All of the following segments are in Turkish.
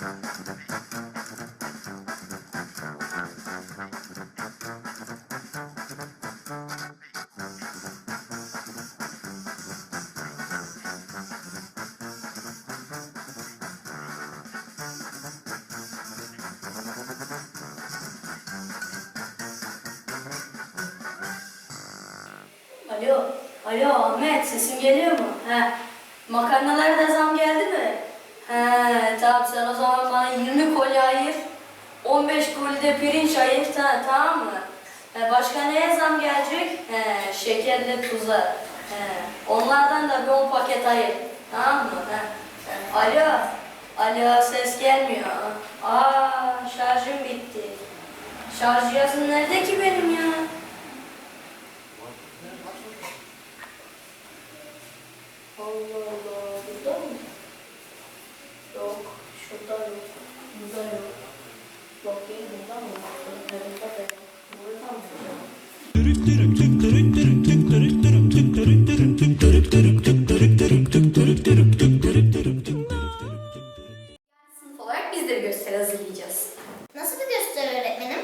Alo, alo Ahmet sesim geliyor mu? He, makarnalara da zam geldi mi? Tamam sen o zaman bana 20 koli ayır, 15 koli de pirinç ayır, ta, tamam mı? He, başka neye zam gelecek? He, şekerli tuza. He, onlardan da bir 10 paket ayır, tamam mı? He, he, alo, alo ses gelmiyor. Aa, şarjım bitti. Şarj cihazım nerede ki benim ya? Allah Allah, burada mı? Yok, şurada yok, burada yok. Bakayım burada mı? Burada da yok. Burada mı? Sınıf olarak biz de bir gösteri hazırlayacağız. Nasıl bir gösteri öğretmenim?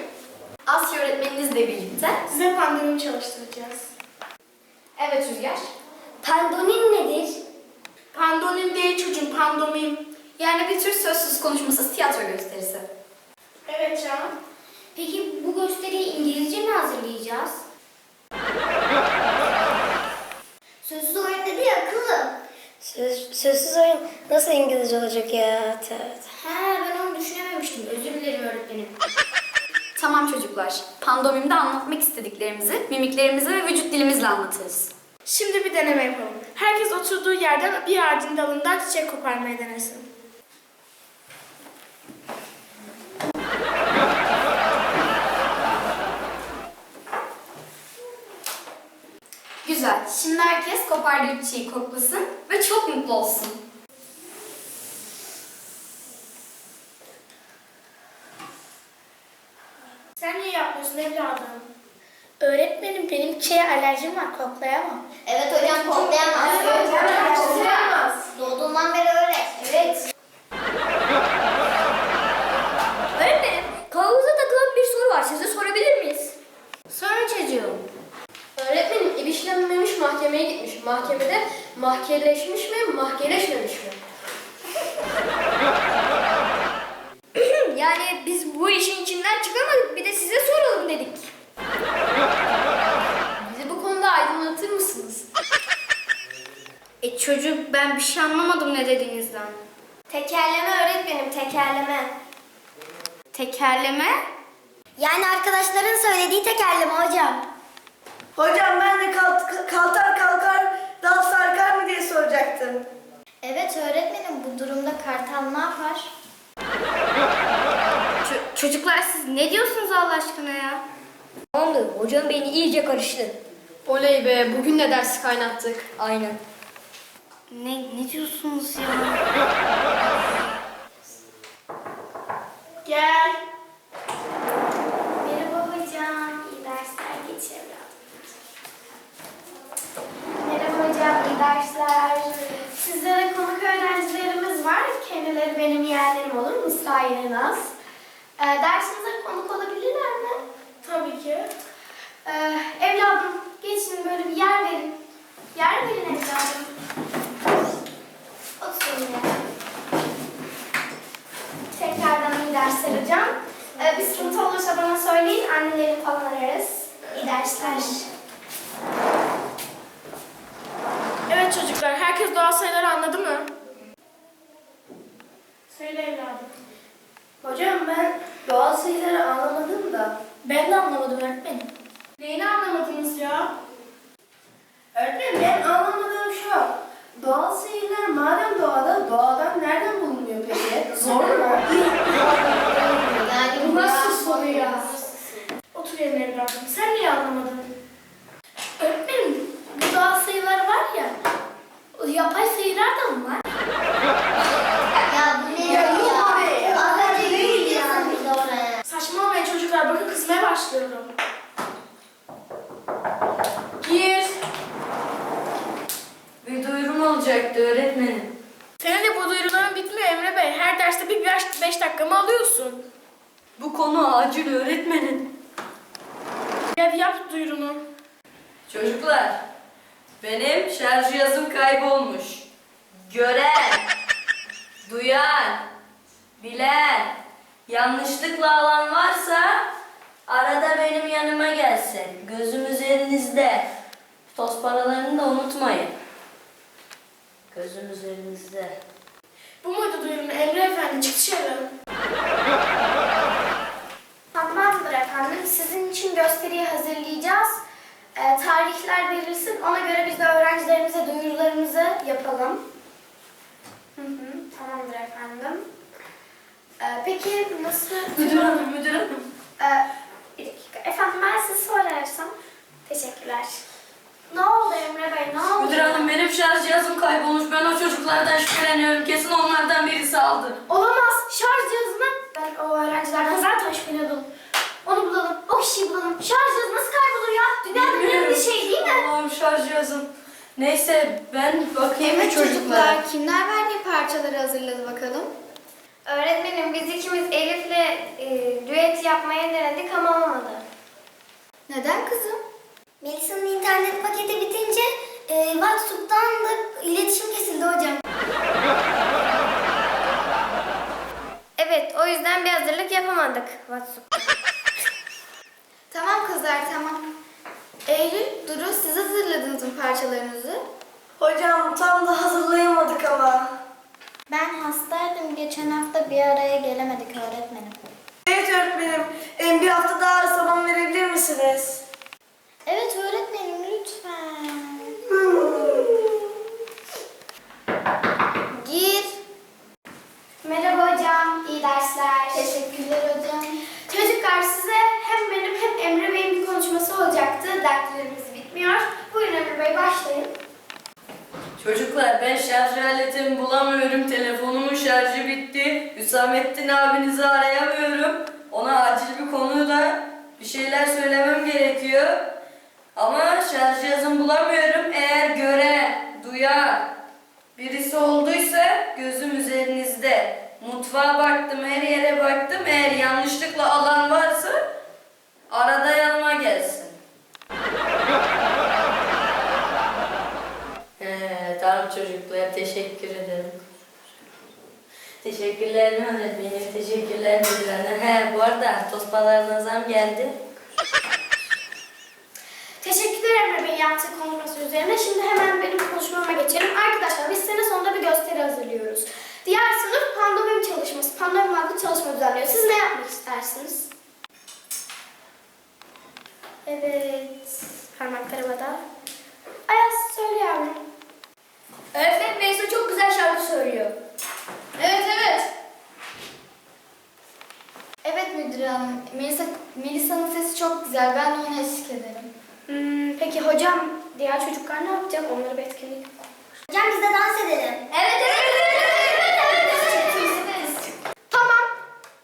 Asya öğretmeninizle birlikte. Size pandemi çalıştıracağız. Evet Rüzgar. Pandonin nedir? Pandonin değil çocuğum, pandomim. Yani bir tür sözsüz konuşmasız tiyatro gösterisi. Evet canım. Peki bu gösteriyi İngilizce mi hazırlayacağız? Sözsüz oyun dedi ya akıllım. Söz, sözsüz oyun nasıl İngilizce olacak ya? Evet. He ben onu düşünememiştim. Özür dilerim öğretmenim. Tamam çocuklar. Pandomimde anlatmak istediklerimizi mimiklerimizi ve vücut dilimizle anlatırız. Şimdi bir deneme yapalım. Herkes oturduğu yerden bir ağacın dalından çiçek koparmaya denesin. Güzel. Şimdi kopardığı çiçeği koklasın ve çok mutlu olsun. Sen niye yapmıyorsun evladım? Öğretmenim benim çiçeğe alerjim var, koklayamam. Evet hocam koklayamaz. Evet koklayamaz. Doğduğundan beri öyle. Evet. Öğretmenim, kılavuza takılan bir soru var. Size sorabilir miyiz? Sonra çocuğum. Öğretmenim, ev işlenmemiş mahkemeye gitmiş. Mahkemede mahkeleşmiş mi, mahkeleşmemiş mi? yani biz bu işin içinden çıkamadık. Bir de size soralım dedik. Bizi bu konuda aydınlatır mısınız? E çocuk, ben bir şey anlamadım ne dediğinizden. Tekerleme öğretmenim tekerleme. Tekerleme? Yani arkadaşların söylediği tekerleme hocam. Hocam ben de kalt- kaltar kalkar dal sarkar mı diye soracaktım. Evet öğretmenim bu durumda kartal ne yapar? Ç- çocuklar siz ne diyorsunuz Allah aşkına ya? Tamamdır, hocam beni iyice karıştı. Oley be, bugün de dersi kaynattık. Aynen. Ne, ne diyorsunuz ya? Gel. Merhaba hocam, iyi dersler geç evladım. Merhaba hocam, iyi dersler. Sizlere konuk öğrencilerimiz Kendileri benim yeğenlerim olur, Mısra ile Naz. Ee, dersinize konuk olabilirler mi? Tabii ki. Ee, evladım, geçin böyle bir yer verin. Yer verin evladım. Oturun ya. Tekrardan iyi dersler hocam. Ee, bir sıkıntı olursa bana söyleyin, anneleri falan ararız. İyi dersler. Evet çocuklar, herkes doğal sayıları anladı mı? Söyle evladım. Hocam ben doğal sayıları anlamadım da. Ben de anlamadım öğretmenim. Neyini anlamadınız ya? Öğretmenim ben anlamadığım şu. Doğal sayılar madem doğada doğadan nereden bulunuyor peki? Zor mu? Yani Bu nasıl soru ya? Otur yerine evladım. Sen niye anlamadın? Öğretmenim, bu doğal sayılar var ya, o yapay sayılar da mı var? Ya bu ne ya? Az önce gidiyorsun biz oraya. Saçmalamayın çocuklar, bakın kızmaya başlıyorum. Gir. Bir duyurum olacaktı öğretmenim. Senin de bu duyuruların bitmiyor Emre Bey. Her derste bir yaş 5 dakikamı alıyorsun. Bu konu acil öğretmenim. Hadi yap duyurunu. Çocuklar, benim şarj cihazım kaybolmuş. Gören, duyan, bilen, yanlışlıkla alan varsa arada benim yanıma gelsin. Gözüm üzerinizde. Toz paralarını da unutmayın. Gözüm üzerinizde. Bu muydu duyurun Emre Efendi? Çık dışarı. Tamamdır efendim. Sizin için gösteriyi hazırlayacağız. Ee, tarihler verilsin. Ona göre biz de öğrencilerimize duyurularımızı yapalım. Hı hı, tamamdır efendim. Ee, peki nasıl... Müdür hanım, müdür hanım. Ee, bir dakika. Efendim ben sizi sorarsam. Teşekkürler. Ne oldu Emre Bey? Ne oldu? Müdür hanım benim şarj cihazım kaybolmuş. Ben o çocuklardan şüpheleniyorum. Kesin onlardan birisi aldı. Olamaz. Şarj cihazını. Ben o öğrencilerden zaten şüpheleniyordum. Onu bulalım. O kişiyi bulalım. Şarj cihazı nasıl kaybolur ya? Dünyanın en bir şey değil mi? Allah'ım şarj cihazım. Neyse ben bakayım evet, çocuklara. kimler verdiği parçaları hazırladı bakalım? Öğretmenim biz ikimiz Elif'le e, düet yapmaya denedik ama olmadı. Neden kızım? Melisa'nın internet paketi bitince e, WhatsApp'tan da iletişim kesildi hocam. Evet o yüzden bir hazırlık yapamadık WhatsApp. Tamam kızlar tamam. Eylül, Duru siz hazırladınız mı parçalarınızı? Hocam tam da hazırlayamadık ama. Ben hastaydım. Geçen hafta bir araya gelemedik öğretmenim. Evet öğretmenim. Bir hafta daha zaman verebilir misiniz? Evet öğretmenim lütfen. Gir. Merhaba hocam, iyi dersler. Teşekkürler hocam. Çocuklar size hem benim hem Emre Bey'in bir konuşması olacaktı. Bitmiyor. Buyurun Emre Bey başlayın. Çocuklar ben şarj aletimi bulamıyorum. Telefonumun şarjı bitti. Hüsamettin abinizi arayamıyorum. Ona acil bir konuda bir şeyler söylemem gerekiyor. Ama şarj cihazımı bulamıyorum. Eğer gören, duyan birisi olduysa gözüm üzerinizde. Mutfağa baktım, her yere baktım. Eğer yanlışlıkla alan varsa arada yanıma gelsin. Ee, tamam çocuklar teşekkür ederim. Teşekkürler öğretmenim, teşekkürler müdürlerine. He bu arada tospalarına zam geldi. Teşekkürler Emre Bey'in yaptığı konuşması üzerine. Şimdi hemen benim konuşmama geçelim. Arkadaşlar biz sene sonunda bir gösteri hazırlıyoruz. Diğer sınıf pandomim çalışması, pandomim adlı çalışma düzenliyor. Siz ne yapmak istersiniz? Evet, parmaklar havada. Ayaz söyle yavrum. Öğretmenim Melisa çok güzel şarkı söylüyor. Evet evet. Evet müdür hanım. Melisa, Melisa'nın sesi çok güzel. Ben de ona eşlik ederim. Hmm, peki hocam, diğer çocuklar ne yapacak? Onları bir etkinlik Hocam biz de dans edelim. Evet, evet, evet, evet, evet, Tamam.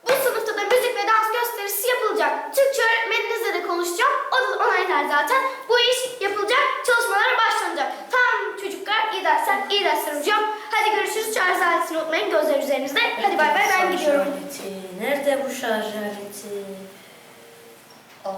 Bu sınıfta da müzik ve dans gösterisi yapılacak. Türkçe öğretmeninizle de konuşacağım. O da onaylar zaten. Bu iş yapılacak, çalışmalara başlanacak. Tamam çocuklar, iyi dersler, iyi dersler hocam. Hadi görüşürüz. Aletini unutmayın, gözler üzerinizde. Hadi bay bay, ben gidiyorum. Nerede bu şarj aleti? Aa.